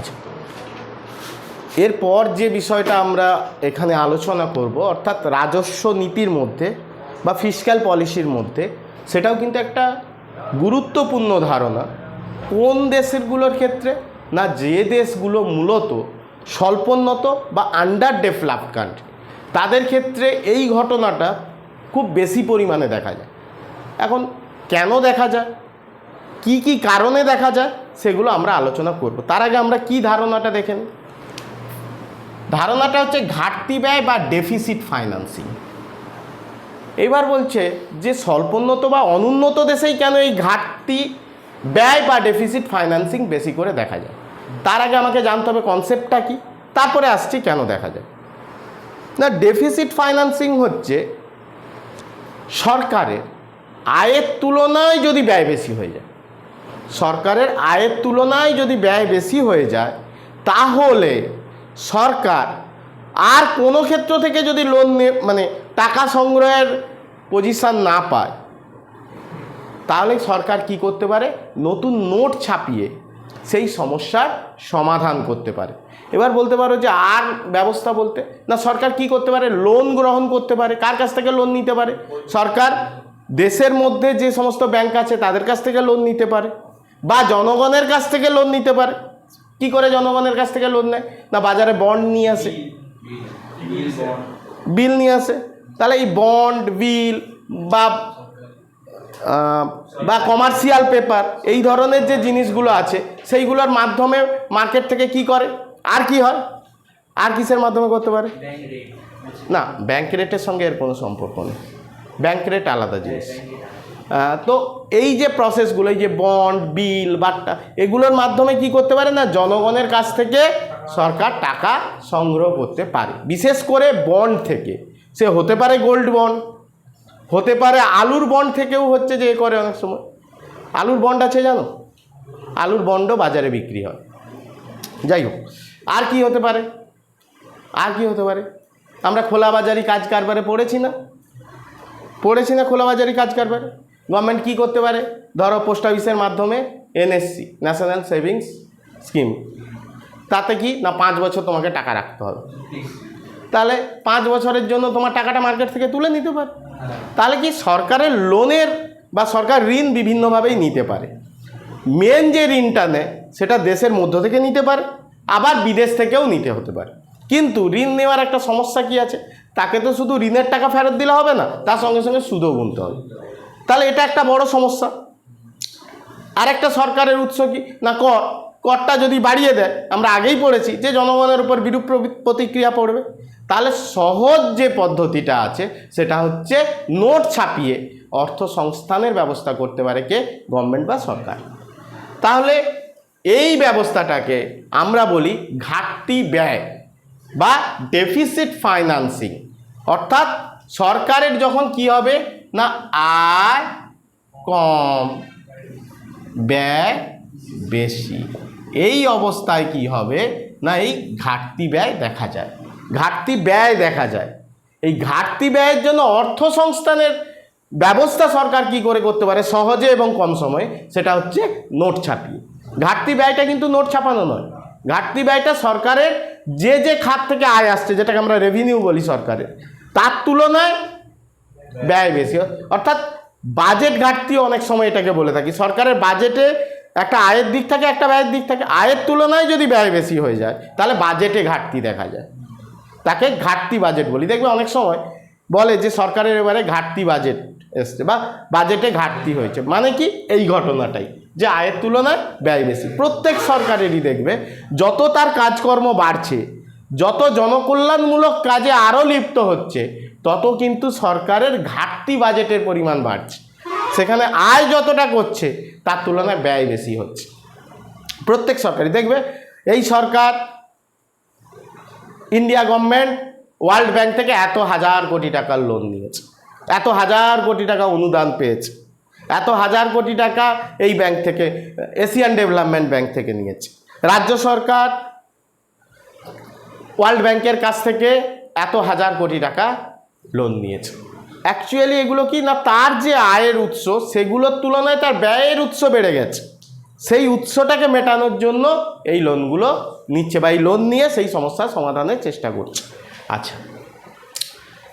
আচ্ছা। এরপর যে বিষয়টা আমরা এখানে আলোচনা করব, অর্থাৎ রাজস্ব নীতির মধ্যে বা ফিসক্যাল পলিসির মধ্যে, সেটাও কিন্তু একটা গুরুত্বপূর্ণ ধারণা। কোন দেশেরগুলোর ক্ষেত্রে না যে দেশগুলো মূলত স্বল্পোন্নত বা আন্ডার ডেভেলপ কান্ট্রি তাদের ক্ষেত্রে এই ঘটনাটা খুব বেশি পরিমাণে দেখা যায়। এখন কেন দেখা যায়? কি কি কারণে দেখা যায়? সেগুলো আমরা আলোচনা করব। তার আগে আমরা কি ধারণাটা দেখেন? ধারণাটা হচ্ছে ঘাটতি ব্যয় বা ডেফিসিট ফাইন্যান্সিং এবার বলছে যে স্বল্পোন্নত বা অনুন্নত দেশেই কেন এই ঘাটতি ব্যয় বা ডেফিসিট ফাইন্যান্সিং বেশি করে দেখা যায়? তার আগে আমাকে জানতে হবে কনসেপ্টটা কি? তারপরে আসছি কেন দেখা যায়? না ডেফিসিট ফাইন্যান্সিং হচ্ছে সরকারের আয়ের তুলনায় যদি ব্যয় বেশি হয়ে যায় সরকারের আয়ের তুলনায় যদি ব্যয় বেশি হয়ে যায়, তাহলে সরকার আর কোনো ক্ষেত্র থেকে যদি লোন মানে টাকা সংগ্রহের পজিশান না পায়, তাহলে সরকার কি করতে পারে? নতুন নোট ছাপিয়ে সেই সমস্যার সমাধান করতে পারে। এবার বলতে পারো যে আর ব্যবস্থা বলতে, না সরকার কি করতে পারে? লোন গ্রহণ করতে পারে। কার কাছ থেকে লোন নিতে পারে? সরকার দেশের মধ্যে যে সমস্ত ব্যাংক আছে, তাদের কাছ থেকে লোন নিতে পারে। বা জনগণের কাছ থেকে লোন নিতে পারে। কি করে জনগণের কাছ থেকে লোন নেয়? না বাজারে বন্ড নিয়ে আসে। বিল নিয়ে আসে। তাহলে এই বন্ড বিল বা বা কমার্শিয়াল পেপার এই ধরনের যে জিনিসগুলো আছে, সেইগুলোর মাধ্যমে মার্কেট থেকে কি করে? আর কি হয়? আর কিসের মাধ্যমে করতে পারে? না ব্যাংক রেটের সঙ্গে এর কোনো সম্পর্ক নেই। ব্যাংক রেট আলাদা জিনিস। তো এই যে প্রসেসগুলো এই যে বন্ড বিল বাট্টা, এগুলোর মাধ্যমে কি করতে পারে না? জনগণের কাছ থেকে সরকার টাকা সংগ্রহ করতে পারে। বিশেষ করে বন্ড থেকে। সে হতে পারে গোল্ড বন্ড হতে পারে আলুর বন্ড থেকেও হচ্ছে যে করে অনেক সময়। আলুর বন্ড আছে জানো? আলুর বন্ডও বাজারে বিক্রি হয়। যাই হোক, আর কি হতে পারে? আর কি হতে পারে? আমরা খোলা বাজারি কাজ কারবারে পড়েছি না? পড়েছি না খোলা বাজারি কাজ কারবারে? গভর্নমেন্ট কী করতে পারে? ধরো পোস্ট অফিসের মাধ্যমে এনএসসি ন্যাশনাল সেভিংস স্কিম তাতে কি? না, পাঁচ বছর তোমাকে টাকা রাখতে হবে। তাহলে পাঁচ বছরের জন্য তোমার টাকাটা মার্কেট থেকে তুলে নিতে পারে। তাহলে কি সরকারের লোনের বা সরকার ঋণ বিভিন্নভাবেই নিতে পারে। মেন যে ঋণটা নেয়, সেটা দেশের মধ্য থেকে নিতে পারে, আবার বিদেশ থেকেও নিতে হতে পারে। কিন্তু ঋণ নেওয়ার একটা সমস্যা কি আছে? তাকে তো শুধু ঋণের টাকা ফেরত দিলে হবে না, তার সঙ্গে সঙ্গে সুদও গুনতে হবে। তাহলে এটা একটা বড় সমস্যা। আরেকটা সরকারের উৎস কি? না, কর। করটা যদি বাড়িয়ে দেয়, আমরা আগেই পড়েছি যে জনগণের উপর বিরূপ প্রতিক্রিয়া পড়বে। তাহলে সহজ যে পদ্ধতিটা আছে, সেটা হচ্ছে নোট ছাপিয়ে অর্থ সংস্থানের ব্যবস্থা করতে পারে কে? গভর্নমেন্ট বা সরকার। তাহলে এই ব্যবস্থাটাকে আমরা বলি ঘাটতি ব্যয় বা ডেফিসিট ফাইন্যান্সিং অর্থাৎ সরকারের যখন কি হবে? না আয় কম, ব্যয় বেশি। এই অবস্থায় কি হবে? না, এই ঘাটতি ব্যয় দেখা যায়। ঘাটতি ব্যয় দেখা যায়। এই ঘাটতি ব্যয়ের জন্য অর্থ সংস্থানের ব্যবস্থা সরকার কি করে করতে পারে? সহজে এবং কম সময়ে। সেটা হচ্ছে নোট ছাপিয়ে। ঘাটতি ব্যয়টা কিন্তু নোট ছাপানো নয়। ঘাটতি ব্যয়টা সরকারের যে যে খাত থেকে আয় আসছে, যেটাকে আমরা রেভিনিউ বলি সরকারের, তার তুলনায় ব্যয় বেশি। অর্থাৎ বাজেট ঘাটতি অনেক সময় এটাকে বলে থাকি। সরকারের বাজেটে একটা আয়ের দিক থাকে, একটা ব্যয়ের দিক থাকে। আয়ের তুলনায় যদি ব্যয় বেশি হয়ে যায়, তাহলে বাজেটে ঘাটতি দেখা যায়। তাকে ঘাটতি বাজেট বলি। দেখবে অনেক সময় বলে যে সরকারের এবারে ঘাটতি বাজেট এসছে বা বাজেটে ঘাটতি হয়েছে। মানে কি? এই ঘটনাটাই যে আয়ের তুলনায় ব্যয় বেশি। প্রত্যেক সরকারেরই দেখবে, যত তার কাজকর্ম বাড়ছে, যত জনকল্যাণমূলক কাজে আরও লিপ্ত হচ্ছে তত কিন্তু সরকারের ঘাটতি বাজেটের পরিমাণ বাড়ছে। সেখানে আয় যতটা করছে, তার তুলনায় ব্যয় বেশি হচ্ছে। প্রত্যেক সরকারই। দেখবে, এই সরকার, ইন্ডিয়া গভর্নমেন্ট, ওয়ার্ল্ড ব্যাংক থেকে এত হাজার কোটি টাকার লোন নিয়েছে। এত হাজার কোটি টাকা অনুদান পেয়েছে। এত হাজার কোটি টাকা এই ব্যাংক থেকে, এশিয়ান ডেভেলপমেন্ট ব্যাংক থেকে নিয়েছে। রাজ্য সরকার, ওয়ার্ল্ড ব্যাংকের কাছ থেকে এত হাজার কোটি টাকা লোন নিয়েছে। অ্যাকচুয়ালি এগুলো কি না, তার যে আয়ের উৎস, সেগুলোর তুলনায় তার ব্যয়ের উৎস বেড়ে গেছে। সেই উৎসটাকে মেটানোর জন্য এই লোনগুলো নিচ্ছে বা এই লোন নিয়ে সেই সমস্যার সমাধানের চেষ্টা করছে। আচ্ছা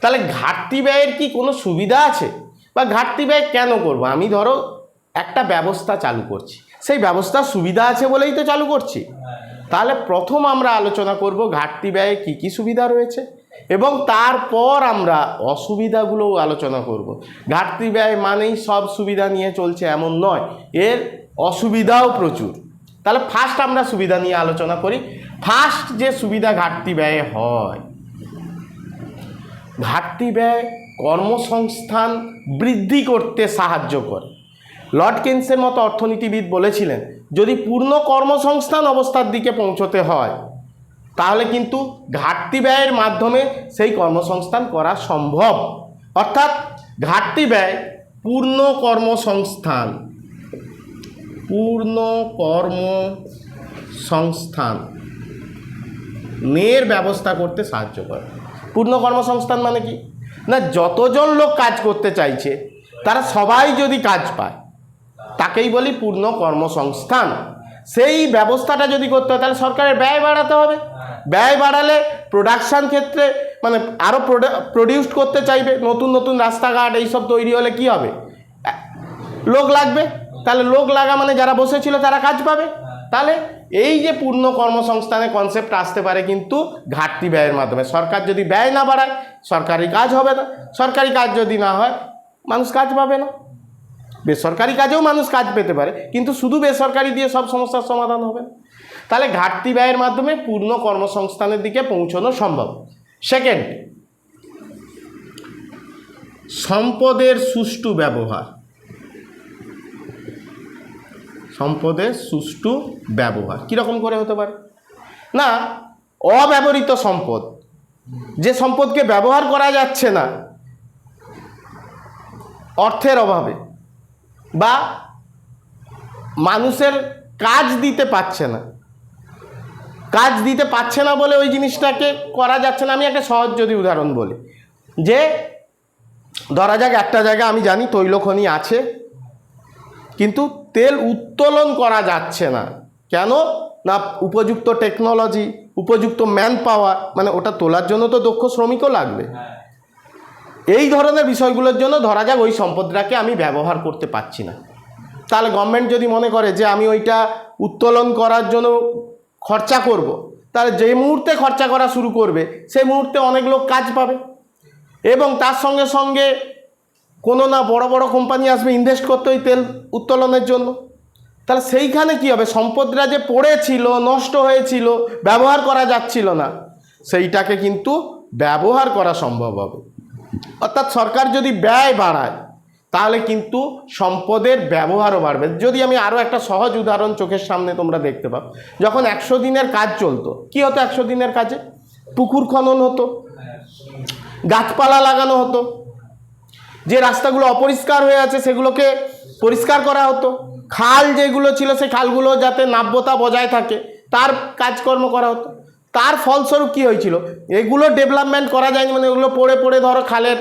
তাহলে ঘাটতি ব্যয়ের কি কোনো সুবিধা আছে? বা ঘাটতি ব্যয় কেন করব? আমি ধরো একটা ব্যবস্থা চালু করছি। সেই ব্যবস্থার সুবিধা আছে বলেই তো চালু করছি। তাহলে প্রথম আমরা আলোচনা করব ঘাটতি ব্যয়ে কী কী সুবিধা রয়েছে। এবং তারপর আমরা অসুবিধাগুলোও আলোচনা করব। ঘাটতি ব্যয় মানেই সব সুবিধা নিয়ে চলছে এমন নয়, এর অসুবিধাও প্রচুর। তাহলে ফার্স্ট আমরা সুবিধা নিয়ে আলোচনা করি। ফার্স্ট যে সুবিধা ঘাটতি ব্যয়ে হয়, ঘাটতি ব্যয় কর্মসংস্থান বৃদ্ধি করতে সাহায্য করে। লর্ড কেন্সের মতো অর্থনীতিবিদ বলেছিলেন, যদি পূর্ণ কর্মসংস্থান অবস্থার দিকে পৌঁছতে হয় তাহলে কিন্তু ঘাটতি ব্যয়ের মাধ্যমে সেই কর্মসংস্থান করা সম্ভব। অর্থাৎ ঘাটতি ব্যয় পূর্ণ কর্মসংস্থান। পূর্ণ কর্মসংস্থান। নের ব্যবস্থা করতে সাহায্য করে। পূর্ণ কর্মসংস্থান মানে কি? না, যতজন লোক কাজ করতে চাইছে, তারা সবাই যদি কাজ পায়, তাকেই বলি পূর্ণ কর্মসংস্থান। সেই ব্যবস্থাটা যদি করতে হয় তাহলে সরকারের ব্যয় বাড়াতে হবে। ব্যয় বাড়ালে প্রোডাকশান ক্ষেত্রে মানে আরও প্রডিউস করতে চাইবে নতুন নতুন রাস্তাঘাট এইসব তৈরি হলে কি হবে? লোক লাগবে। তাহলে লোক লাগা মানে যারা বসেছিল তারা কাজ পাবে। তাহলে এই যে পূর্ণ কর্মসংস্থানের কনসেপ্ট আসতে পারে কিন্তু ঘাটতি ব্যয়ের মাধ্যমে। সরকার যদি ব্যয় না বাড়ায় সরকারি কাজ হবে না। সরকারি কাজ যদি না হয় মানুষ কাজ পাবে না। বেসরকারি কাজেও মানুষ কাজ পেতে পারে, কিন্তু শুধু বেসরকারি দিয়ে সব সমস্যার সমাধান হবে না। তাহলে ঘাটতি ব্যয়ের মাধ্যমে পূর্ণ কর্মসংস্থানের দিকে পৌঁছানো সম্ভব। সেকেন্ড সম্পদের সুষ্ঠু ব্যবহার। সম্পদের সুষ্ঠু ব্যবহার, কীরকম করে হতে পারে? না, অব্যবহৃত সম্পদ। যে সম্পদকে ব্যবহার করা যাচ্ছে না, অর্থের অভাবে। বা মানুষের কাজ দিতে পারছে না। কাজ দিতে পারছে না বলে ওই জিনিসটাকে করা যাচ্ছে না। আমি একটা সহজ যদি উদাহরণ বলি, যে ধরা যাক একটা জায়গা আমি জানি তৈলখনি আছে, কিন্তু তেল উত্তোলন করা যাচ্ছে না। কেন? না উপযুক্ত টেকনোলজি উপযুক্ত ম্যান পাওয়ার মানে ওটা তোলার জন্য তো দক্ষ শ্রমিকও লাগবে। এই ধরনের বিষয়গুলোর জন্য ধরা যাক ওই সম্পদটাকে আমি ব্যবহার করতে পারছি না। তাহলে গভর্নমেন্ট যদি মনে করে যে আমি ওইটা উত্তোলন করার জন্য খরচা করব। তাহলে যে মুহূর্তে খরচা করা শুরু করবে সেই মুহূর্তে অনেক লোক কাজ পাবে। এবং তার সঙ্গে সঙ্গে কোনো না বড় বড় কোম্পানি আসবে ইনভেস্ট করতে ওই তেল উত্তোলনের জন্য। তাহলে সেইখানে কি হবে? সম্পদটা যে পড়েছিল, নষ্ট হয়েছিল, ব্যবহার করা যাচ্ছিল না, সেইটাকে কিন্তু ব্যবহার করা সম্ভব হবে। অর্থাৎ সরকার যদি ব্যয় বাড়ায়, তাহলে কিন্তু সম্পদের ব্যবহারও বাড়বে। যদি আমি আরও একটা সহজ উদাহরণ চোখের সামনে তোমরা দেখতে পাও। যখন একশো দিনের কাজ চলতো, কি হতো একশো দিনের কাজে? পুকুর খনন হতো, গাছপালা লাগানো হতো, যে রাস্তাগুলো অপরিষ্কার হয়ে আছে সেগুলোকে পরিষ্কার করা হতো, খাল যেগুলো ছিল সেই খালগুলো যাতে নাব্যতা বজায় থাকে, তার কাজকর্ম করা হতো। তার ফলস্বরূপ কী হয়েছিল? এগুলো ডেভেলপমেন্ট করা যায়নি মানে ওগুলো পড়ে পড়ে ধরো খালের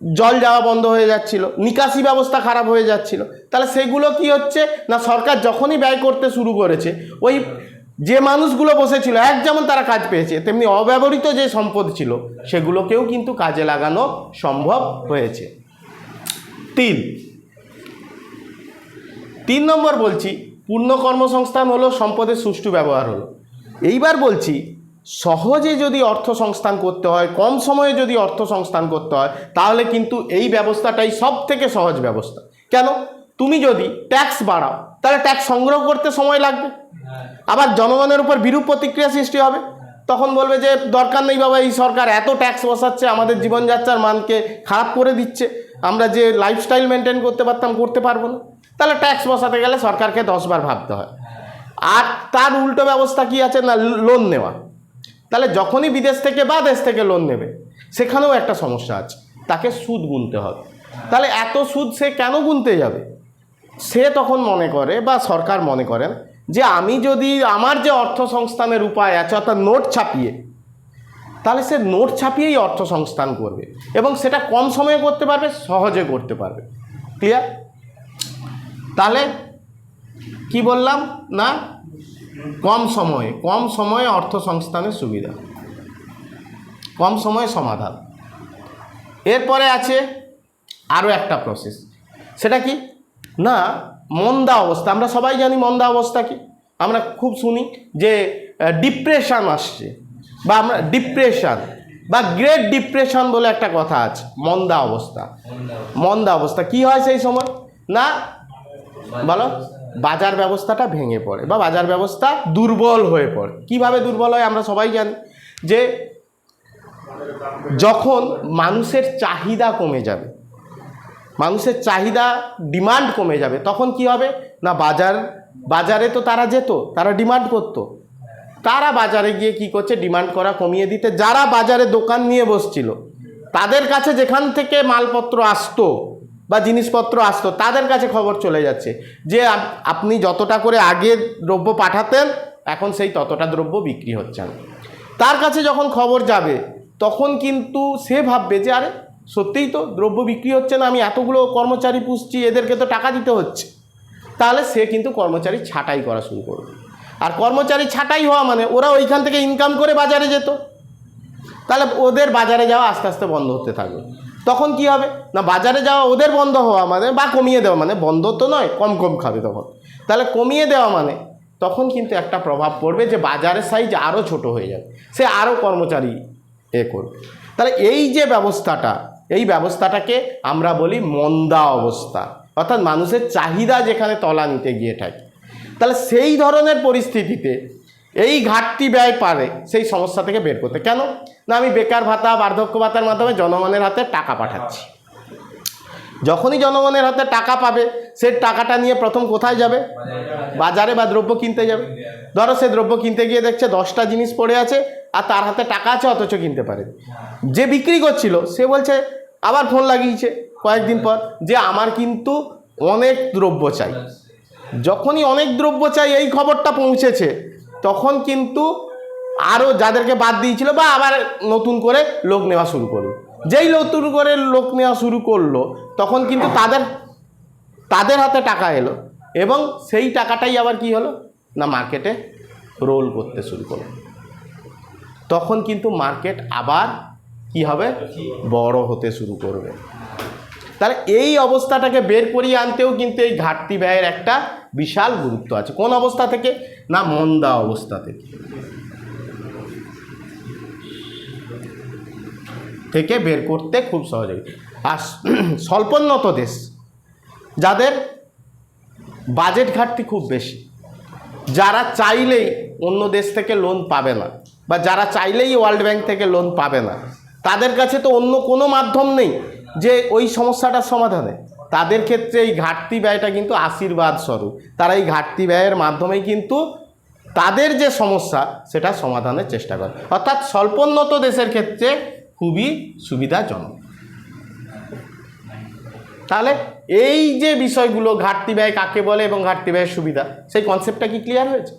জল যাওয়া বন্ধ হয়ে যাচ্ছিল, নিকাশি ব্যবস্থা খারাপ হয়ে যাচ্ছিল। তাহলে সেগুলো কি হচ্ছে? না সরকার যখনই ব্যয় করতে শুরু করেছে, ওই যে মানুষগুলো বসেছিল, এক যেমন তারা কাজ পেয়েছে, তেমনি অব্যবহৃত যে সম্পদ ছিল, সেগুলোকেও কিন্তু কাজে লাগানো সম্ভব হয়েছে। তিন তিন নম্বর বলছি, পূর্ণ কর্মসংস্থান হলো, সম্পদের সুষ্ঠু ব্যবহার হলো। এইবার বলছি সহজে যদি অর্থ সংস্থান করতে হয়, কম সময়ে যদি অর্থ সংস্থান করতে হয়, তাহলে কিন্তু এই ব্যবস্থাটাই সব থেকে সহজ ব্যবস্থা। কেন? তুমি যদি ট্যাক্স বাড়াও, তাহলে ট্যাক্স সংগ্রহ করতে সময় লাগবে। আবার জনগণের উপর বিরূপ প্রতিক্রিয়া সৃষ্টি হবে। তখন বলবে যে, দরকার নেই বাবা, এই সরকার এত ট্যাক্স বসাচ্ছে, আমাদের জীবনযাত্রার মানকে খারাপ করে দিচ্ছে। আমরা যে লাইফস্টাইল মেনটেন করতে পারতাম, করতে পারব না। তাহলে ট্যাক্স বসাতে গেলে সরকারকে দশবার ভাবতে হয়। আর তার উল্টো ব্যবস্থা কি আছে? না লোন নেওয়া। তাহলে যখনই বিদেশ থেকে বা দেশ থেকে লোন নেবে, সেখানেও একটা সমস্যা আছে। তাকে সুদ গুনতে হবে। তাহলে এত সুদ সে কেন গুনতে যাবে? সে তখন মনে করে বা সরকার মনে করেন যে আমি যদি আমার যে অর্থ সংস্থানের উপায় আছে, অর্থাৎ নোট ছাপিয়ে, তাহলে সে নোট ছাপিয়েই অর্থ সংস্থান করবে এবং সেটা কম সময়ে করতে পারবে, সহজে করতে পারবে। ক্লিয়ার তাহলে কি বললাম? না? কম সময়ে কম সময়ে অর্থ সংস্থানের সুবিধা। কম সময়ে সমাধান। এরপরে আছে আরও একটা প্রসেস সেটা কি? না, মন্দা অবস্থা। আমরা সবাই জানি মন্দা অবস্থা কি। আমরা খুব শুনি যে ডিপ্রেশন আসছে। বা আমরা ডিপ্রেশান বা গ্রেট ডিপ্রেশন বলে একটা কথা আছে। মন্দা অবস্থা। মন্দা অবস্থা। কি হয় সেই সময়? না? বলো। বাজার ব্যবস্থাটা ভেঙে পড়ে বা বাজার ব্যবস্থা দুর্বল হয়ে পড়ে। কীভাবে দুর্বল হয় আমরা সবাই জানি। যে যখন মানুষের চাহিদা কমে যাবে, মানুষের চাহিদা ডিমান্ড কমে যাবে, তখন কি হবে? না, বাজার, বাজারে তো তারা যেত, তারা ডিমান্ড করতো। তারা বাজারে গিয়ে কি করছে? ডিমান্ড করা কমিয়ে দিতে, যারা বাজারে দোকান নিয়ে বসছিল, তাদের কাছে যেখান থেকে মালপত্র আসতো বা জিনিসপত্র আসতো, তাদের কাছে খবর চলে যাচ্ছে যে আপ- আপনি যতটা করে আগে দ্রব্য পাঠাতেন, এখন সেই ততটা দ্রব্য বিক্রি হচ্ছে না। তার কাছে যখন খবর যাবে, তখন কিন্তু সে ভাববে যে, আরে, সত্যিই তো দ্রব্য বিক্রি হচ্ছে না, আমি এতগুলো কর্মচারী পুষছি, এদেরকে তো টাকা দিতে হচ্ছে। তাহলে সে কিন্তু কর্মচারী ছাঁটাই করা শুরু করবে। আর কর্মচারী ছাঁটাই হওয়া মানে ওরা ওইখান থেকে ইনকাম করে বাজারে যেত। তাহলে ওদের বাজারে যাওয়া আস্তে আস্তে বন্ধ হতে থাকবে। তখন কি হবে? না, বাজারে যাওয়া ওদের বন্ধ হওয়া মানে বা কমিয়ে দেওয়া মানে বন্ধ তো নয়, কম কম খাবে তখন। তাহলে কমিয়ে দেওয়া মানে তখন কিন্তু একটা প্রভাব পড়বে যে বাজারের সাইজ আরও ছোট হয়ে যাবে, সে আরও কর্মচারী এ করবে। তাহলে এই যে ব্যবস্থাটা, এই ব্যবস্থাটাকে আমরা বলি মন্দা অবস্থা, অর্থাৎ মানুষের চাহিদা যেখানে তলা নিতে গিয়ে থাকে। তাহলে সেই ধরনের পরিস্থিতিতে এই ঘাটতি ব্যয় পারে সেই সমস্যা থেকে বের করতে। কেন? না, আমি বেকার ভাতা, বার্ধক্য ভাতার মাধ্যমে জনগণের হাতে টাকা পাঠাচ্ছি। যখনই জনগণের হাতে টাকা পাবে, সে টাকাটা নিয়ে প্রথম কোথায় যাবে? বাজারে বা দ্রব্য কিনতে যাবে। ধরো সে দ্রব্য কিনতে গিয়ে দেখছে দশটা জিনিস পড়ে আছে আর তার হাতে টাকা আছে, অথচ কিনতে পারে। যে বিক্রি করছিল, সে বলছে, আবার ফোন লাগিয়েছে কয়েকদিন পর যে আমার কিন্তু অনেক দ্রব্য চাই। যখনই অনেক দ্রব্য চাই, এই খবরটা পৌঁছেছে তখন কিন্তু আরও যাদেরকে বাদ দিয়েছিল বা আবার নতুন করে লোক নেওয়া শুরু করল। যেই নতুন করে লোক নেওয়া শুরু করল, তখন কিন্তু তাদের তাদের হাতে টাকা এলো এবং সেই টাকাটাই আবার কি হলো? না মার্কেটে রোল করতে শুরু করল। তখন কিন্তু মার্কেট আবার কি হবে? বড় হতে শুরু করবে। তাহলে এই অবস্থাটাকে বের করিয়ে আনতেও কিন্তু এই ঘাটতি ব্যয়ের একটা বিশাল গুরুত্ব আছে। কোন অবস্থা থেকে? না, মন্দা অবস্থা থেকে। থেকে বের করতে খুব সহজ আর স্বল্পোন্নত দেশ, যাদের বাজেট ঘাটতি খুব বেশি, যারা চাইলেই অন্য দেশ থেকে লোন পাবে না, বা যারা চাইলেই ওয়ার্ল্ড ব্যাংক থেকে লোন পাবে না, তাদের কাছে তো অন্য কোনো মাধ্যম নেই। যে ওই সমস্যাটার সমাধানে তাদের ক্ষেত্রে এই ঘাটতি ব্যয়টা কিন্তু আশীর্বাদ স্বরূপ। তারা এই ঘাটতি ব্যয়ের মাধ্যমেই কিন্তু তাদের যে সমস্যা, সেটা সমাধানের চেষ্টা করে। অর্থাৎ স্বল্পোন্নত দেশের ক্ষেত্রে খুবই সুবিধাজনক। তাহলে এই যে বিষয়গুলো, ঘাটতি ব্যয় কাকে বলে এবং ঘাটতি ব্যয়ের সুবিধা, সেই কনসেপ্টটা কি ক্লিয়ার হয়েছে?